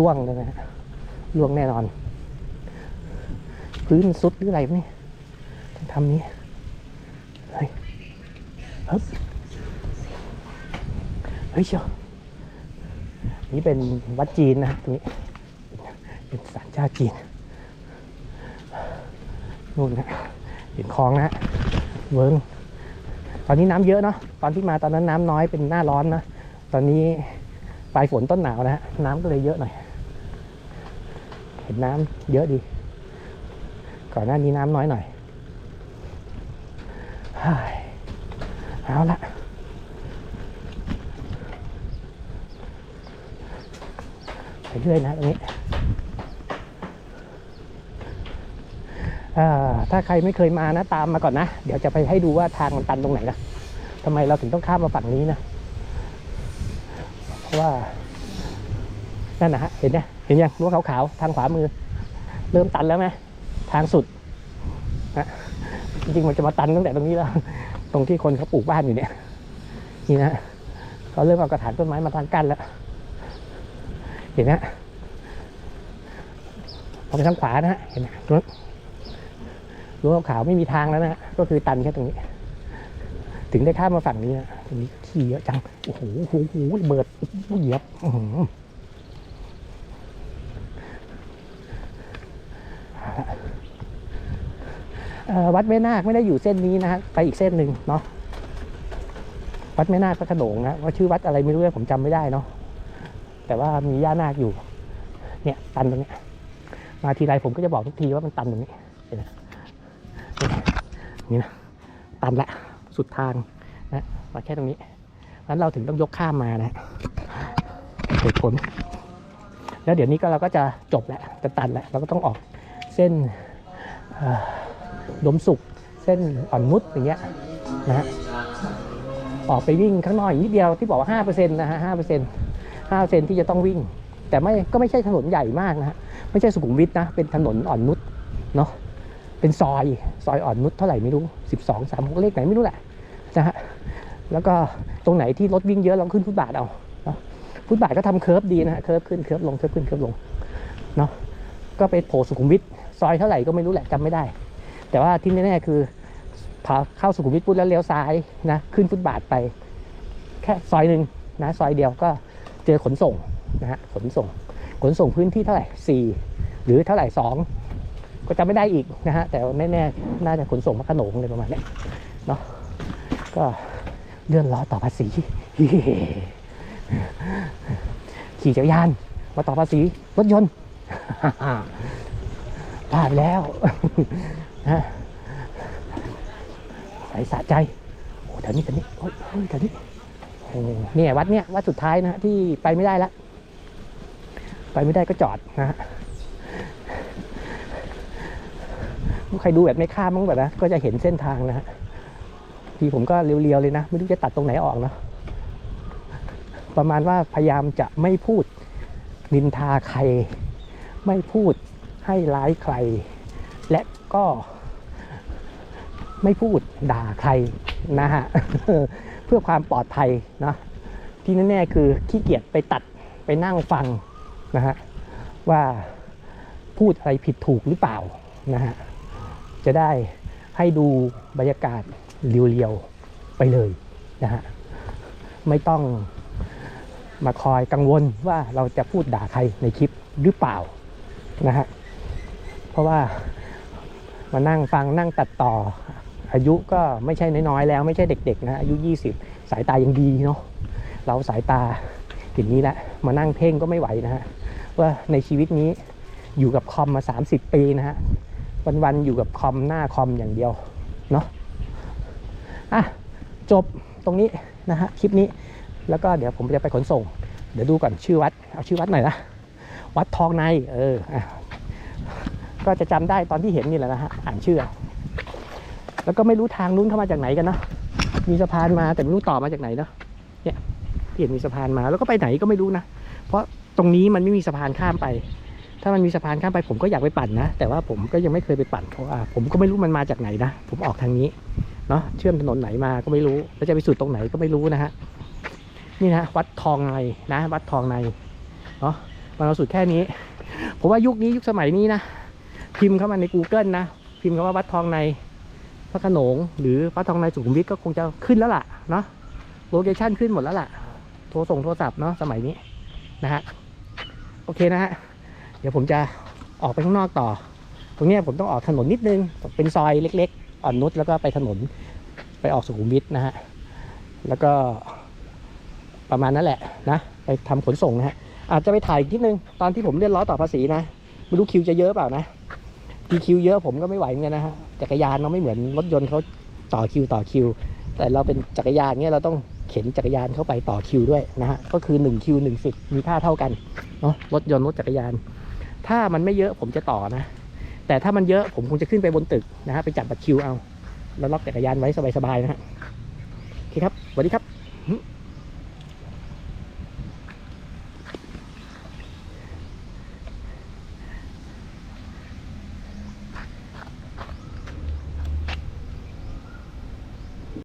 ร่วงเลยนะฮะร่วงแน่นอน พื้นซุดหรืออะไรวะเนี่ทำนี้เฮ้ยฮึบเฮ้ยเชียวนี่เป็นวัดจีนนะตรงนี้เป็นศาลเจ้าจีนนู่นนะเห็นคลองนะฮะเวิร์งตอนนี้น้ำเยอะเนาะตอนที่มาตอนนั้นน้ำน้อยเป็นหน้าร้อนนะตอนนี้ปลายฝนต้นหนาวนะฮะน้ำก็เลยเยอะหน่อย เห็นน้ำเยอะดี ก่อนหน้านี้น้ำน้อยหน่อยเอาละไปเรื่อยนะตรงนี้ถ้าใครไม่เคยมานะตามมาก่อนนะ เดี๋ยวจะไปให้ดูว่าทางมันตันตรงไหนนะทำไมเราถึงต้องข้ามมาฝั่งนี้นะ เพราะว่า นั่นนะฮะ เห็นเนี่ย เห็นยังรั้วขาวๆทางขวามือ เริ่มตันแล้วไหมทางสุดนะจริงๆมันจะมาตันตั้งแต่ตรงนี้แล้ว ตรงที่คนเขาปลูกบ้านอยู่เนี่ย นี่นะเขาเริ่มเอากระถางต้นไม้มาทางกั้นแล้ว เห็นไหมพอไปทางขวานะฮะเห็นไหมรั้วขาวไม่มีทางแล้วนะฮะก็คือตันแค่ตรงนี้ ถึงได้ข้ามมาฝั่งนี้นะตรงนี้ขี่เยอะจัง โอ้โหโอ้โหโอ้โหระเบิดเหยียบอื้อหือ เอ่อ วัดแม่นาคไม่ได้อยู่เส้นนี้นะฮะไปอีกเส้นหนึ่งเนาะวัดแม่นาคพระโขนงนะว่าชื่อวัดอะไรไม่รู้เลยผมจำไม่ได้เนาะแต่ว่ามีย่านาคอยู่ เนี่ยตันตรงนี้มาทีไรผมก็จะบอกทุกทีว่ามันตันตรงนี้นี่นะตันละสุดทางนะมาแค่ตรงนี้นั้นเราถึงต้องยกข้ามมานะเหตุผลแล้วเดี๋ยวนี้ก็เราก็จะจบแล้วจะตันแล้วเราก็ต้องออกเส้น ดมสุกเส้นอ่อนนุชอย่างเงี้ยนะฮะออกไปวิ่งข้างนอกอีกนิดเดียวที่บอกว่าห้าเปอร์เซ็นต์นะฮะห้าเปอร์เซ็นต์ห้าเปอร์เซ็นต์ที่จะต้องวิ่ง แต่ไม่ก็ไม่ใช่ถนนใหญ่มากนะฮะไม่ใช่สุขุมวิทนะเป็นถนนอ่อนนุชเนาะเป็นซอยซอยอ่อนนุชเท่าไหร่ไม่รู้สิบสองสามหกเลขไหนไม่รู้แหละนะฮะแล้วก็ตรงไหนที่รถวิ่งเยอะเราขึ้นฟุตบาทเอาฟุตบาทก็ทำเคิร์ฟดีนะฮะเคิร์ฟขึ้นเคิร์ฟลงเคิร์ฟขึ้นเคิร์ฟลงเนาะก็ไปโผล่สุขุมวิทซอยเท่าไหร่ก็ไม่รู้แหละจำไม่ได้ แต่ว่าที่แน่ๆคือพอเข้าสุขุมวิทปุ๊บแล้วเลี้ยวซ้ายนะขึ้นฟุตบาทไป แค่ซอยหนึ่งนะซอยเดียวก็เจอขนส่งนะฮะขนส่ง ขนส่งพื้นที่เท่าไหร่สี่หรือเท่าไหร่สองก็จำไม่ได้อีกนะฮะแต่แน่ๆน่าจะขนส่งพระโขนงเลยประมาณเนี้ยเนาะก็เลื่อนล้อต่อภาษีขี่จักรยานมาต่อภาษีรถยนต์พลาดไปแล้ว ฮะ ใจโอ้แถวนี้แถวนี้โอ้ยเฮ้ยแถวนี้โอ้เนี่ยวัดเนี่ยวัดสุดท้ายนะฮะที่ไปไม่ได้ละไปไม่ได้ก็จอดนะฮะใครดูแบบไม่ข้ามมั้งแบบนะก็จะเห็นเส้นทางนะฮะทีผมก็เรียวๆเลยนะ ไม่รู้จะตัดตรงไหนออกเนาะประมาณว่าพยายามจะไม่พูดนินทาใคร ไม่พูดให้ร้ายใคร และก็ ไม่พูดด่าใครนะฮะเพื่อความปลอดภัยเนาะที่แน่ๆคือขี้เกียจไปตัดไปนั่งฟังนะฮะว่าพูดอะไรผิดถูกหรือเปล่านะฮะจะได้ให้ดูบรรยากาศเรียวๆไปเลยนะฮะไม่ต้องมาคอยกังวลว่าเราจะพูดด่าใครในคลิปหรือเปล่านะฮะเพราะว่ามานั่งฟังนั่งตัดต่อ อายุก็ไม่ใช่น้อยๆแล้วไม่ใช่เด็กๆนะอายุ 20 สายตายังดีเนาะเราสายตาอย่างนี้แหละมานั่งเพ่งก็ไม่ไหวนะฮะว่าในชีวิตนี้อยู่กับคอมมา 30 ปีนะฮะวันๆอยู่กับคอมหน้าคอมอย่างเดียวเนาะอะจบตรงนี้นะฮะคลิปนี้แล้วก็เดี๋ยวผมจะไปขนส่ง เดี๋ยวดูก่อนชื่อวัดเอาชื่อวัดหน่อยนะวัดทองในเอออะก็จะจำได้ตอนที่เห็นนี่แหละนะฮะอ่านชื่อ แล้วก็ไม่รู้ทางนู้นเข้ามาจากไหนกันนะ มีสะพานมาแต่ไม่รู้ต่อมาจากไหนเนาะ เนี่ยที่เห็นมีสะพานมาแล้วก็ไปไหนก็ไม่รู้นะ เพราะตรงนี้มันไม่มีสะพานข้ามไป ถ้ามันมีสะพานข้ามไปผมก็อยากไปปั่นนะ แต่ว่าผมก็ยังไม่เคยไปปั่นเพราะว่าผมก็ไม่รู้มันมาจากไหนนะ ผมออกทางนี้เนาะ เชื่อมถนนไหนมาก็ไม่รู้ แล้วจะไปสุดตรงไหนก็ไม่รู้นะฮะ นี่นะวัดทองในนะ วัดทองในเนาะมันเอาสุดแค่นี้ ผมว่ายุคนี้ยุคสมัยนี้นะ พิมพ์เข้ามาใน Google นะ พิมพ์คำว่าวัดทองใน ระขนงหรือวัดทองในสุขุมวิทก็คงจะขึ้นแล้วล่ะเนาะโลเคชั่นขึ้นหมดแล้วล่ะ โทรส่งโทรศัพท์เนาะสมัยนี้นะฮะโอเคนะฮะเดี๋ยวผมจะออกไปข้างนอกต่อ ตรงนี้ผมต้องออกถนนนิดนึงเป็นซอยเล็ก ๆ อ่อนนุชแล้วก็ไปถนนไปออกสุขุมวิทนะฮะแล้วก็ประมาณนั้นแหละนะไปทำขนส่งนะฮะอาจจะไปถ่ายอีกนิดนึงตอนที่ผมเลื่อนล้อต่อภาษีนะไม่รู้คิวจะเยอะเปล่านะ ทีคิวเยอะผมก็ไม่ไหวเหมือนกันนะฮะจักรยานเราไม่เหมือนรถยนต์เขาต่อคิวต่อคิว แต่เราเป็นจักรยานเนี่ยเราต้องเข็นจักรยานเข้าไปต่อคิวด้วยนะฮะก็คือ1คิว1สิทธิ์มีค่าเท่ากันเนาะรถยนต์รถจักรยาน ถ้ามันไม่เยอะผมจะต่อนะ แต่ถ้ามันเยอะผมคงจะขึ้นไปบนตึกนะฮะไปจับบัตรคิวเอา แล้วล็อกจักรยานไว้สบายๆนะฮะโอเคครับสวัสดีครับ